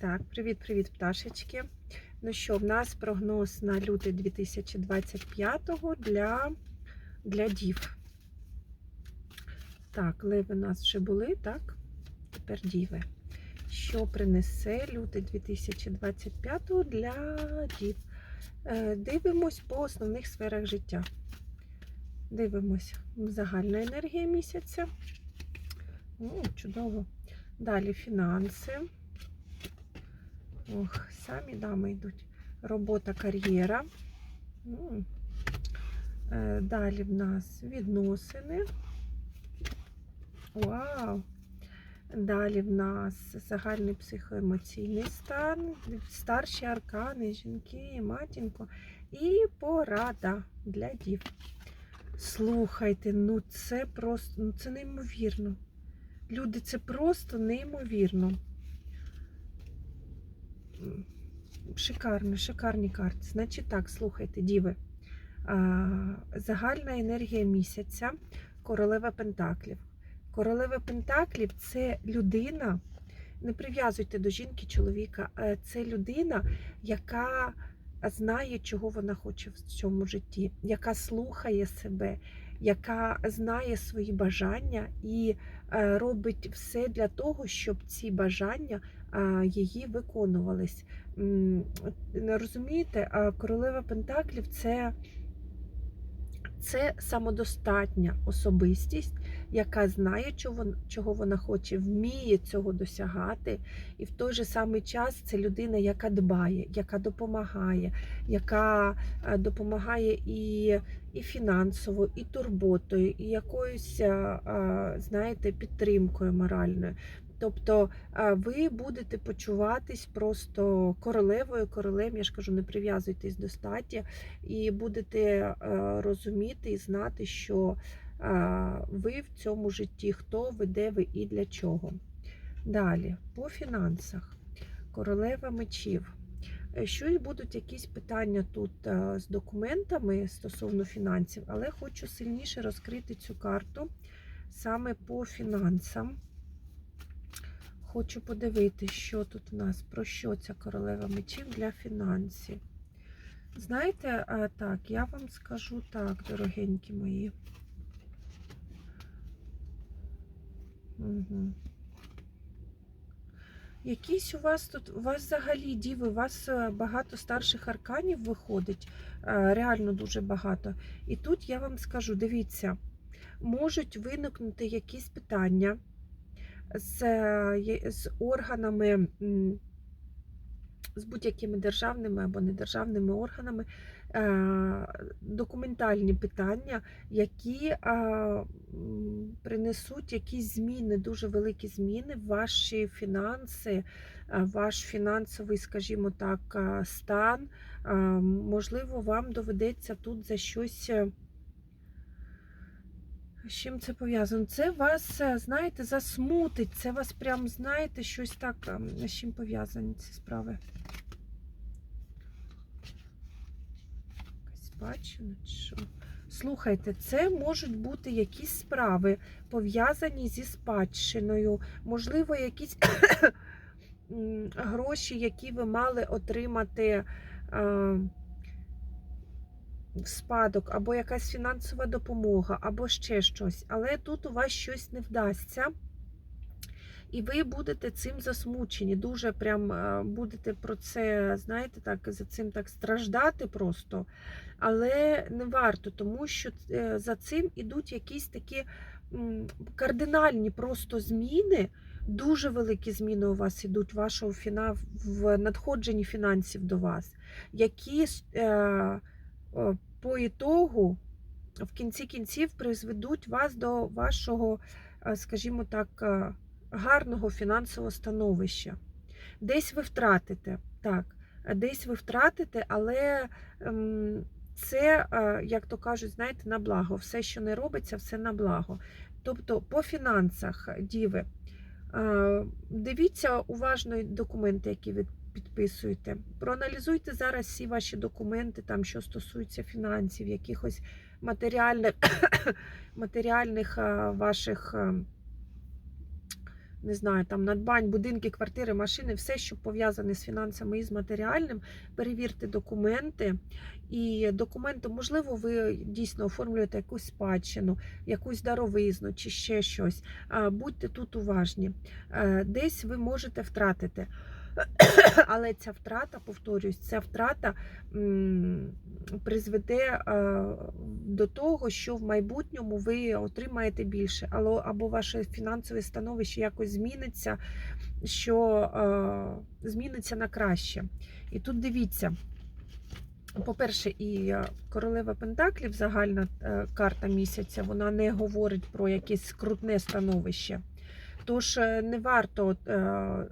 Так, привіт-привіт, пташечки. Ну що, в нас прогноз на лютий 2025 для, для дів. Так, леви у нас вже були, так? Тепер діви. Що принесе лютий 2025 для дів? Е, Дивимось по основних сферах життя. Дивимось загальна енергія місяця. О, чудово. Далі фінанси. Ох, самі дами йдуть. Робота, кар'єра. Е, Далі в нас відносини. Вау! Далі в нас загальний психоемоційний стан, старші аркани, жінки, матінко і порада для дів. Слухайте, ну це просто, ну це неймовірно. Люди, це просто неймовірно. Шикарно, шикарні карти. Значить так, слухайте, діви. Загальна енергія місяця, королева Пентаклів. Королева Пентаклів це людина, не прив'язуйте до жінки, чоловіка, е, це людина, яка знає, чого вона хоче в цьому житті, яка слухає себе, яка знає свої бажання і е, робить все для того, щоб ці бажання її виконувались. Розумієте, королева Пентаклів це, це самодостатня особистість, яка знає, чого, вона хоче, вміє цього досягати, і в той же самий час це людина, яка дбає, яка допомагає, яка е, допомагає і, і фінансово, і турботою, і якоюсь, е, е, знаєте, підтримкою моральною. Тобто ви будете почуватись просто королевою, королем, я ж кажу, не прив'язуйтесь до статі, і будете розуміти і знати, що ви в цьому житті, хто ви, де ви і для чого. Далі, по фінансах. Королева мечів. Е, Щось будуть якісь питання тут з документами стосовно фінансів, але хочу сильніше розкрити цю карту саме по фінансам. Хочу подивитися, що тут у нас, про що ця королева мечів для фінансів. Знаєте, а, так, я вам скажу так, дорогенькі мої. Угу. Якісь у вас тут, у вас взагалі діви, у вас е, багато старших арканів виходить, е, реально дуже багато. І тут я вам скажу: дивіться, можуть виникнути якісь питання з, е, з органами, з будь-якими державними або недержавними органами, е, документальні питання, які е, принесуть якісь зміни, дуже великі зміни в ваші фінанси, ваш фінансовий, скажімо так, стан. Можливо, вам доведеться тут за щось. З чим це пов'язано? Це вас, е, знаєте, засмутить. Це вас прям, знаєте, щось так. ем, З чим пов'язані ці справи? Якась спадщина чи що? Слухайте, це можуть бути якісь справи, пов'язані зі спадщиною, можливо, якісь гроші, які ви мали отримати. Спадок, або якась фінансова допомога, або ще щось. Але тут у вас щось не вдасться. І ви будете цим засмучені. Дуже прям е, будете про це, знаєте, так, за цим так страждати просто. Але не варто, тому що е, за цим ідуть якісь такі кардинальні просто зміни. Дуже великі зміни у вас ідуть вашого фіна в надходженні фінансів до вас, які е, по ітогу в кінці кінців призведуть вас до вашого, е, скажімо так, е, гарного фінансового становища. Десь ви втратите, так, десь ви втратите, але ем, це, е, як то кажуть, знаєте, на благо. Все, що не робиться, все на благо. Тобто, по фінансах, діви, е, дивіться уважно документи, які підписуєте. Проаналізуйте зараз всі ваші документи, там, що стосуються фінансів, якихось матеріальних, матеріальних ваших. не знаю, там надбань, будинки, квартири, машини, все, що пов'язане з фінансами і з матеріальним. Перевірте документи. І документи, можливо, ви дійсно оформлюєте якусь спадщину, якусь даровизну чи ще щось. Будьте тут уважні. Е, Десь ви можете втратити. Але ця втрата, повторюсь, ця втрата призведе е, до того, що в майбутньому ви отримаєте більше, або, ваше фінансове становище якось зміниться, що е, зміниться на краще. І тут дивіться. По-перше, і е, королева Пентаклів, загальна карта місяця, вона не говорить про якесь крутне становище. Тож е, не варто е,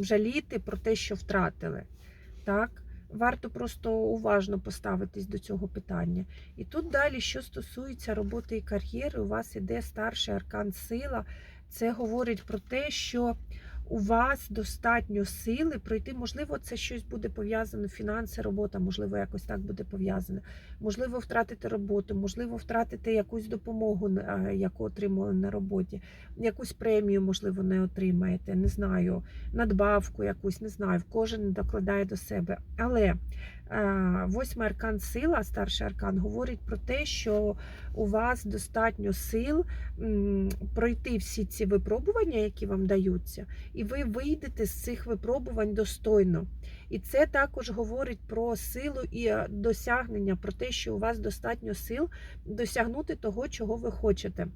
жаліти про те, що втратили. Так? Варто просто уважно поставитись до цього питання. І тут далі, що стосується роботи і кар'єри, у вас іде старший аркан сила. Це говорить про те, що у вас достатньо сили пройти. Можливо, це щось буде пов'язане, фінанси, робота, можливо, якось так буде пов'язано. Можливо, втратити роботу, можливо, втратити якусь допомогу, е, яку отримали на роботі, якусь премію, можливо, не отримаєте, не знаю, надбавку якусь, не знаю, кожен докладає до себе. Але восьмий аркан сила, старший аркан, говорить про те, що у вас достатньо сил пройти всі ці випробування, які вам даються, і ви вийдете з цих випробувань достойно. І це також говорить про силу і е, досягнення, про те, що у вас достатньо сил досягнути того, чого ви хочете.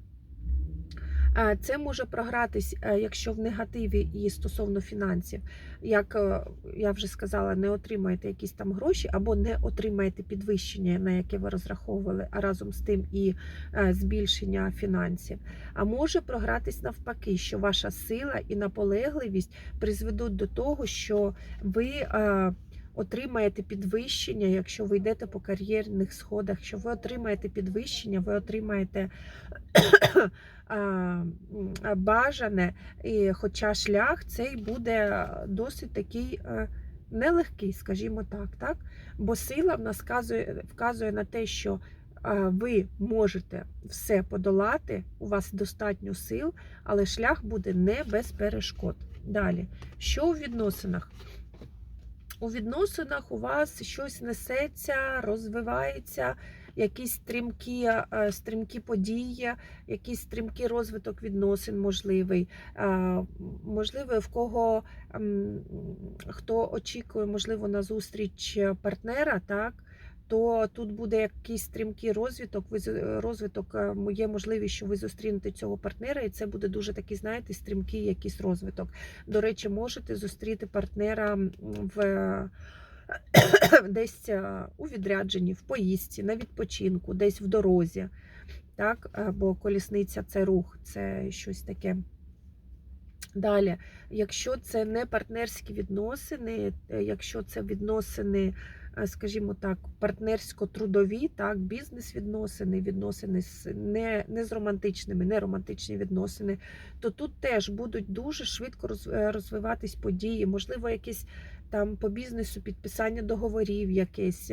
Це може програтись, е, якщо в негативі і стосовно фінансів, як е, я вже сказала, не отримаєте якісь там гроші або не отримаєте підвищення, на яке ви розраховували, а разом з тим і е, збільшення фінансів. А може програтись навпаки, що ваша сила і наполегливість призведуть до того, що ви. Отримаєте підвищення, якщо ви йдете по кар'єрних сходах, що ви отримаєте підвищення, ви отримаєте бажане, і хоча шлях цей буде досить такий е, нелегкий, скажімо так, так? Бо сила в нас вказує, вказує на те, що ви можете все подолати, у вас достатньо сил, але шлях буде не без перешкод. Далі, що у відносинах? У відносинах у вас щось несеться, розвивається, якісь стрімкі, е, стрімкі події, якийсь стрімкий розвиток відносин можливий. Е, Можливо, в кого хто очікує, можливо, на зустріч партнера, так? То тут буде якийсь стрімкий розвиток. Ви розвиток е, є можливість, що ви зустрінете цього партнера, і це буде дуже такий, знаєте, стрімкий якийсь розвиток. До речі, можете зустріти партнера в десь е, у відрядженні, в поїздці, на відпочинку, десь в дорозі. Так? Е, Бо колісниця це рух, це щось таке. Далі, якщо це не партнерські відносини, е, якщо це відносини, е, скажімо так, партнерсько-трудові, так, бізнес-відносини, відносини з не, не з романтичними, не романтичні відносини, то тут теж будуть дуже швидко е, розвиватись події, можливо, якісь там по бізнесу підписання договорів, якесь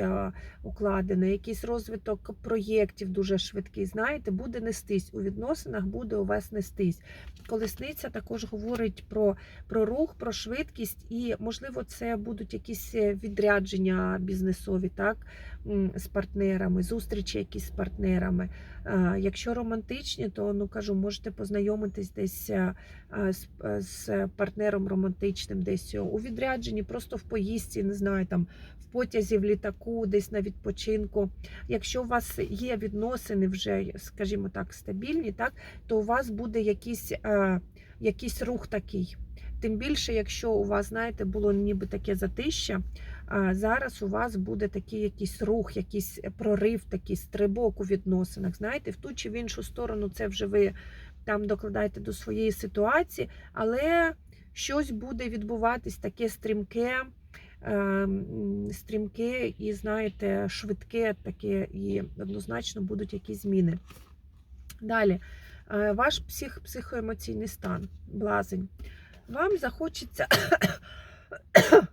укладене, якийсь розвиток проєктів дуже швидкий. Знаєте, буде нестись у відносинах, буде у вас нестись. Колесниця також говорить про, про рух, про швидкість, і можливо, це будуть якісь е, відрядження бізнесові, так з партнерами, зустрічі якісь з партнерами. Якщо романтичні, то ну кажу, можете познайомитись десь е, е, з, е, партнером романтичним, десь у відрядженні, просто в поїздці, не знаю, там в потязі, в літаку, десь на відпочинку. Якщо у вас є відносини вже, скажімо так, стабільні, так, то у вас буде якийсь, якийсь рух такий. Тим більше, якщо у вас, знаєте, було ніби таке затища, зараз у вас буде такий якийсь рух, якийсь прорив, такий стрибок у відносинах. Знаєте, в ту чи в іншу сторону це вже ви там докладаєте до своєї ситуації, але щось буде відбуватись таке стрімке, ем, стрімке і, знаєте, швидке таке, і однозначно будуть якісь зміни. Далі, е, ваш псих, психоемоційний стан, блазень. Вам захочеться,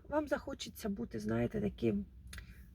вам захочеться бути, знаєте, таким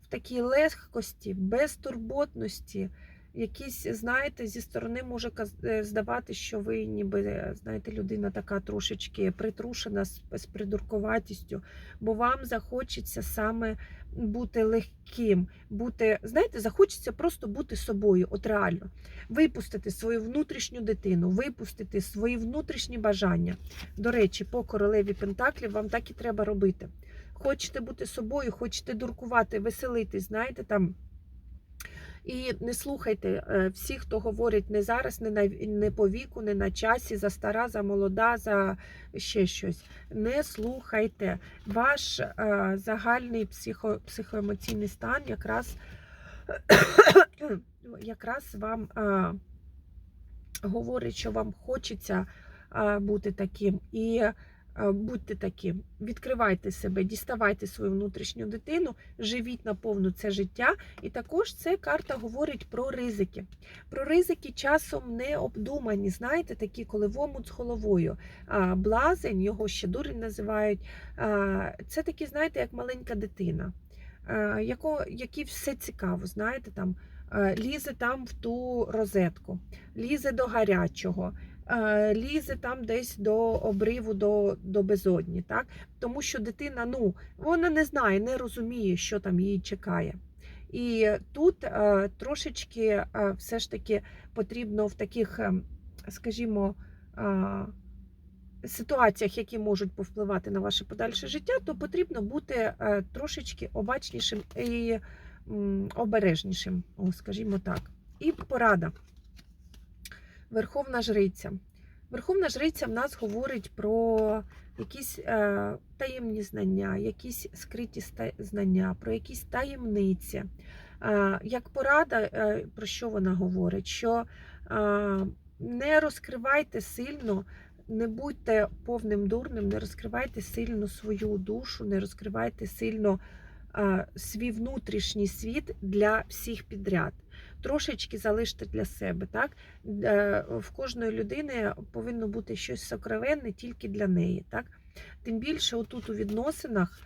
в такій легкості, безтурботності, якісь, знаєте, зі сторони може е, здавати, що ви ніби, е, знаєте, людина така трошечки притрушена з, придуркуватістю, бо вам захочеться саме бути легким, бути, знаєте, захочеться просто бути собою, от реально, випустити свою внутрішню дитину, випустити свої внутрішні бажання. До речі, по королеві Пентаклів вам так і треба робити. Хочете бути собою, хочете дуркувати, веселитись, знаєте, там. І не слухайте е, всіх, хто говорить не зараз, не на не по віку, не на часі, за стара, за молода, за ще щось. Не слухайте. Ваш е, загальний психо, психоемоційний стан якраз, якраз вам е, говорить, що вам хочеться е, бути таким. І будьте таким, відкривайте себе, діставайте свою внутрішню дитину, живіть наповну це життя. І також це карта говорить про ризики. Про ризики часом не обдумані, знаєте, такі, коли в омут з головою. Блазень, його ще дурень називають. Це такі, знаєте, як маленька дитина, якій все цікаво, знаєте, там. Лізе там в ту розетку, лізе до гарячого, е, лізе там десь до обриву, до, до безодні. Так? Тому що дитина ну, вона не знає, не розуміє, що там її чекає. І тут е, трошечки е, все ж таки потрібно в таких, е, скажімо, е, ситуаціях, які можуть повпливати на ваше подальше життя, то потрібно бути е, трошечки обачнішим і м, обережнішим, о, скажімо так. І порада. Верховна жриця. Верховна жриця в нас говорить про якісь е, таємні знання, якісь скриті знання, про якісь таємниці. Е, як порада, е, про що вона говорить? Що е, не розкривайте сильно, не будьте повним дурним, не розкривайте сильно свою душу, не розкривайте сильно е, свій внутрішній світ для всіх підряд. Трошечки залиште для себе. Так? Е, В кожної людини повинно бути щось сокровенне тільки для неї. Так? Тим більше, отут у відносинах,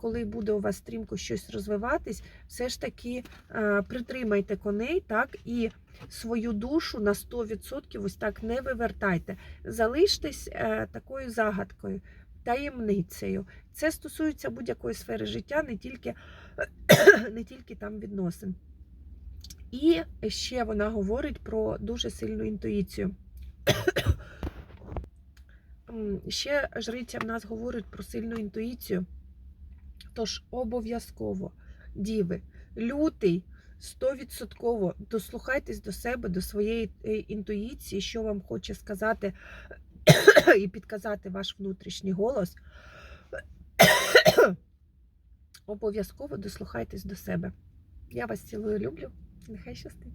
коли буде у вас стрімко щось розвиватись, все ж таки е, притримайте коней, так, і свою душу на 100% ось так не вивертайте. Залиштесь е, такою загадкою, таємницею. Це стосується будь-якої сфери життя, не тільки, не тільки там відносин. І ще вона говорить про дуже сильну інтуїцію. Ще жриця в нас говорить про сильну інтуїцію. Тож обов'язково, діви, лютий, 100% дослухайтесь до себе, до своєї е, інтуїції, що вам хоче сказати і підказати ваш внутрішній голос. Обов'язково дослухайтесь до себе. Я вас цілую, люблю. Нехай щастить.